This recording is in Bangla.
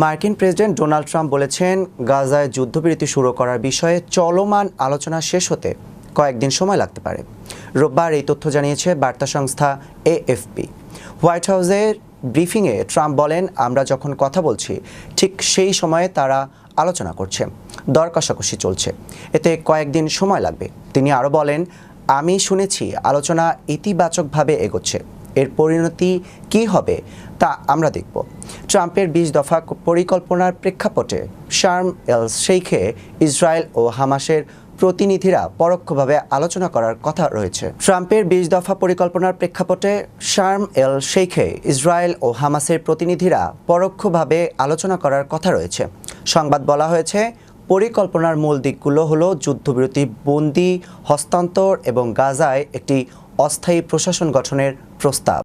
মার্কিন প্রেসিডেন্ট ডোনাল্ড ট্রাম্প বলেছেন, গাজায় যুদ্ধবিরতি শুরু করার বিষয়ে চলমান আলোচনা শেষ হতে কয়েকদিন সময় লাগতে পারে। রোববার এই তথ্য জানিয়েছে বার্তা সংস্থা এএফপি। হোয়াইট হাউসের ব্রিফিংয়ে ট্রাম্প বলেন, আমরা যখন কথা বলছি, ঠিক সেই সময়ে তারা আলোচনা করছে। দর কষাকষি চলছে। এতে কয়েকদিন সময় লাগবে। তিনি আরও বলেন, আমি শুনেছি আলোচনা ইতিবাচকভাবে এগোচ্ছে। এর পরিণতি কি হবে তা আমরা দেখব। ট্রাম্পের বিশ দফা পরিকল্পনার প্রেক্ষাপটে শার্ম এল শেখে ইসরায়েল ও হামাসের প্রতিনিধিরা পরোক্ষভাবে আলোচনা করার কথা রয়েছে। ট্রাম্পের বিশ দফা পরিকল্পনার প্রেক্ষাপটে শার্ম এল শেখে ইসরায়েল ও হামাসের প্রতিনিধিরা পরোক্ষভাবে আলোচনা করার কথা রয়েছে। সংবাদ বলা হয়েছে, পরিকল্পনার মূল দিকগুলো হলো যুদ্ধবিরতি বন্দি, হস্তান্তর এবং গাজায় একটি অস্থায়ী প্রশাসন গঠনের প্রস্তাব।